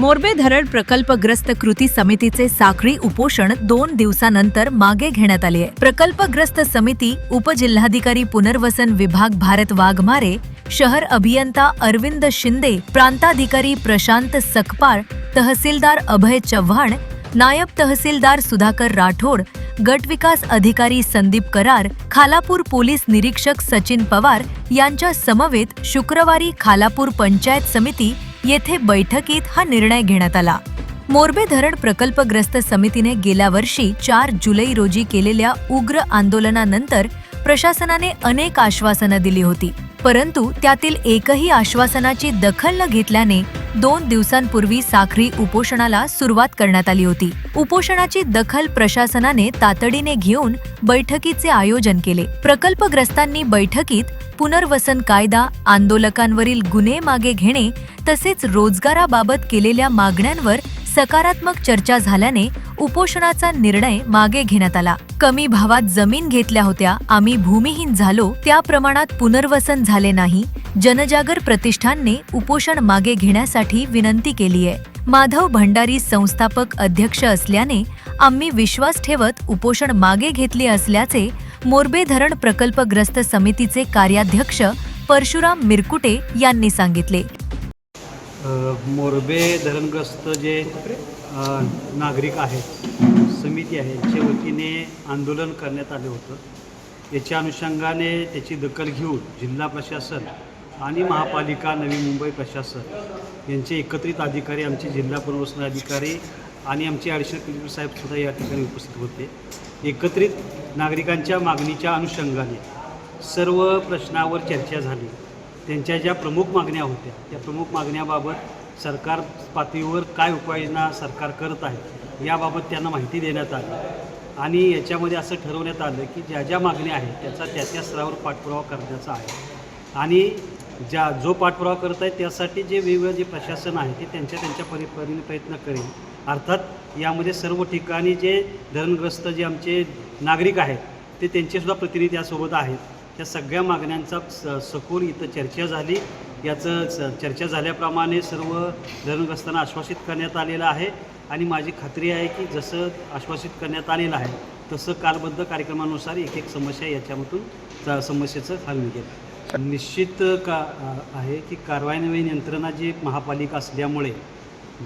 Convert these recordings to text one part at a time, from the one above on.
मोरबे धरण प्रकल्पग्रस्त कृती समितीचे साखळी उपोषण दोन दिवसानंतर मागे घेण्यात आले आहे. प्रकल्पग्रस्त समिती उपजिल्हाधिकारी पुनर्वसन विभाग भारत वाघमारे शहर अभियंता अरविंद शिंदे प्रांताधिकारी प्रशांत सकपाळ तहसीलदार अभय चव्हाण नायब तहसीलदार सुधाकर राठोड गट विकास अधिकारी संदीप करार खालापूर पोलीस निरीक्षक सचिन पवार यांच्या समवेत शुक्रवारी खालापूर पंचायत समिती येथे बैठकीत हा निर्णय घेण्यात आला. मोरबे धरण प्रकल्पग्रस्त समितीने गेल्या वर्षी चार जुलै रोजी केलेल्या उग्र आंदोलनानंतर प्रशासनाने अनेक आश्वासनं दिली होती. परंतु त्यातील एकही आश्वासनाची दखल न घेतल्याने दोन दिवसांपूर्वी साखरी उपोषणाला सुरुवात करण्यात आली होती. उपोषणाची दखल प्रशासनाने तातडीने घेऊन बैठकीचे आयोजन केले. प्रकल्पग्रस्तांनी बैठकीत पुनर्वसन कायदा आंदोलकांवरील गुन्हे मागे घेणे तसेच रोजगाराबाबत केलेल्या मागण्यांवर सकारात्मक चर्चा झाल्याने उपोषणाचा निर्णय मागे घेण्यात आला. कमी भावात जमीन घेतल्या होत्या आम्ही भूमिहीन झालो त्या प्रमाणात पुनर्वसन झाले नाही. जनजागर प्रतिष्ठानने उपोषण मागे घेण्यासाठी विनंती केली आहे. माधव भंडारी संस्थापक अध्यक्ष असल्याने आम्ही विश्वास ठेवत उपोषण मागे घेतले असल्याचे मोरबे धरण प्रकल्पग्रस्त समितीचे कार्याध्यक्ष परशुराम मिरकुटे यांनी सांगितले. मोरबे धरणग्रस्त जे नागरिक आहेत समिती आहे याच्या वतीने आंदोलन करण्यात आलं होतं. याच्या अनुषंगाने त्याची दखल घेऊन जिल्हा प्रशासन आणि महापालिका नवी मुंबई प्रशासन यांचे एकत्रित अधिकारी आमचे जिल्हा पुनर्वसन अधिकारी आणि आमचे ॲडिशनल कलेक्टर साहेबसुद्धा या ठिकाणी उपस्थित होते. एकत्रित नागरिकांच्या मागणीच्या अनुषंगाने सर्व प्रश्नावर चर्चा झाली. त्यांच्या ज्या प्रमुख मागण्या होत्या त्या प्रमुख मागण्याबाबत सरकार पातळीवर काय उपाययोजना सरकार करत आहे याबाबत त्यांना माहिती देण्यात आली. आणि याच्यामध्ये असं ठरवण्यात आलं की ज्या ज्या मागण्या आहेत त्याचा त्या त्या स्तरावर पाठपुरावा करण्याचा आहे. आणि ज्या जो पाठपुरावा करत आहे त्यासाठी जे वेगवेगळे जे प्रशासन आहे ते त्यांच्या त्यांच्या परीपरीने प्रयत्न करेल. अर्थात यामध्ये सर्व ठिकाणी जे धरणग्रस्त जे आमचे नागरिक आहेत ते त्यांचेसुद्धा प्रतिनिधी यासोबत आहेत. त्या सगळ्या मागण्यांचा स सखोल इथं चर्चा झाली. याचं स चर्चा झाल्याप्रमाणे सर्व धरणग्रस्तांना आश्वासित करण्यात आलेलं आहे. आणि माझी खात्री आहे की जसं आश्वासित करण्यात आलेलं आहे तसं कालबद्ध कार्यक्रमानुसार एक एक समस्या याच्यामधून समस्येचं हल निघेल. निश्चित का आहे की कारवाईनवीन यंत्रणा जी महापालिका असल्यामुळे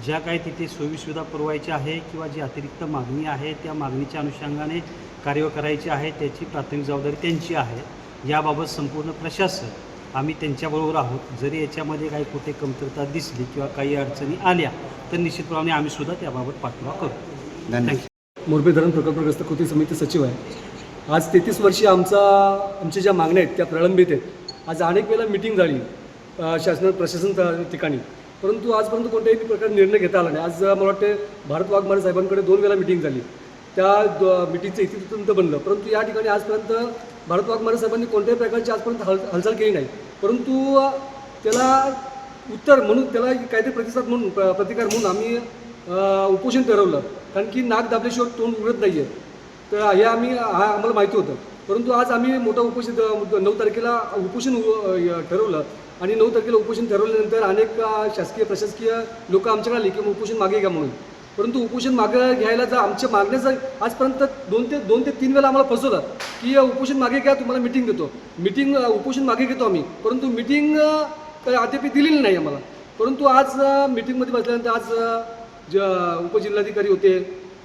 ज्या काही तिथे सोयीसुविधा पुरवायच्या आहे किंवा जी अतिरिक्त मागणी आहे त्या मागणीच्या अनुषंगाने कार्य करायची आहे त्याची प्राथमिक जबाबदारी त्यांची आहे याबाबत संपूर्ण प्रशासन आम्ही त्यांच्याबरोबर आहोत. जरी याच्यामध्ये काही कुठे कमतरता दिसली किंवा काही अडचणी आल्या तर निश्चितप्रमाणे आम्ही सुद्धा त्याबाबत पाठपुरावा करू. धन्यवाद. मोरबे धरण प्रकल्पग्रस्त कृती समिती सचिव आहे. आज तेहतीस वर्षी आमचा आमच्या ज्या मागण्या आहेत त्या प्रलंबित आहेत. आज अनेक वेळेला मिटिंग झाली शासन प्रशासन ठिकाणी. परंतु आजपर्यंत कोणत्याही प्रकारे निर्णय घेता आला नाही. आज मला वाटते भारत वाघमारे साहेबांकडे दोन वेळा मिटिंग झाली. त्या द- मिटिंगचं इतिवृत्त बनलं. परंतु या ठिकाणी आजपर्यंत भारत वाघमारे साहेबांनी कोणत्याही प्रकारची आजपर्यंत हाल हालचाल केली नाही. परंतु त्याला उत्तर म्हणून त्याला काहीतरी प्रतिसाद म्हणून प्र- प्रतिकार म्हणून आम्ही उपोषण ठरवलं. कारण की नाक दाबल्याशिवाय तोंड उघडत नाही आहे तर हे आम्ही हा आम्हाला माहिती होतं. परंतु आज आम्ही मोठं उपोषण नऊ तारखेला उपोषण उ- ठरवलं. आणि नऊ तारखेला उपोषण ठरवल्यानंतर अनेक शासकीय प्रशासकीय लोक आमच्याकडे आली की उपोषण मागे घ्या म्हणून. परंतु उपोषण मागे घ्यायला जर आमच्या मागण्याचं आजपर्यंत दोन ते दोन ते तीन वेळा आम्हाला फसवलं की उपोषण मागे घ्या तुम्हाला मिटिंग देतो. मिटिंग उपोषण मागे घेतो आम्ही. परंतु मिटिंग अद्याप दिलेली नाही आम्हाला. परंतु आज मिटिंगमध्ये बसल्यानंतर आज ज उपजिल्हाधिकारी होते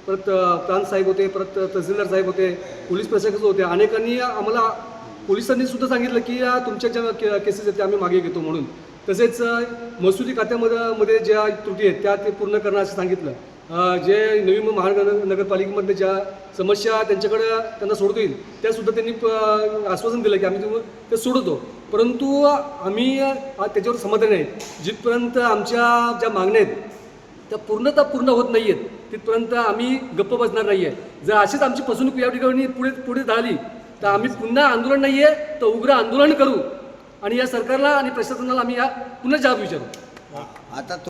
परत प्रांत साहेब होते परत तहसीलदार साहेब होते पोलीस प्रशासक होते अनेकांनी आम्हाला पोलिसांनी सुद्धा सांगितलं की तुमच्या ज्या के केसेस आहेत त्या आम्ही मागे घेतो म्हणून. तसेच महसुली खात्यामध्ये मध्ये ज्या त्रुटी आहेत त्या ते पूर्ण करणं असं सांगितलं. जे नवी मुंबई महानगर नगरपालिकेमधल्या ज्या समस्या त्यांच्याकडे त्यांना सोडता येईल त्यासुद्धा त्यांनी प- आश्वासन दिलं की आम्ही ते सोडवतो परंतु आम्ही त्याच्यावर समाधानी आहे. जिथपर्यंत आमच्या ज्या मागण्या आहेत त्या पूर्णतः पूर्ण होत नाही आहेत तिथपर्यंत आम्ही गप्प बसणार नाही आहे जर अशीच आमची फसवणूक या ठिकाणी पुढे पुढे झाली तर आम्ही पुन्हा आंदोलन नाही आहे तर उग्र आंदोलन करू. आणि या सरकारला आणि प्रशासनाला आम्ही या पुन्हा जाब विचारू. आता तो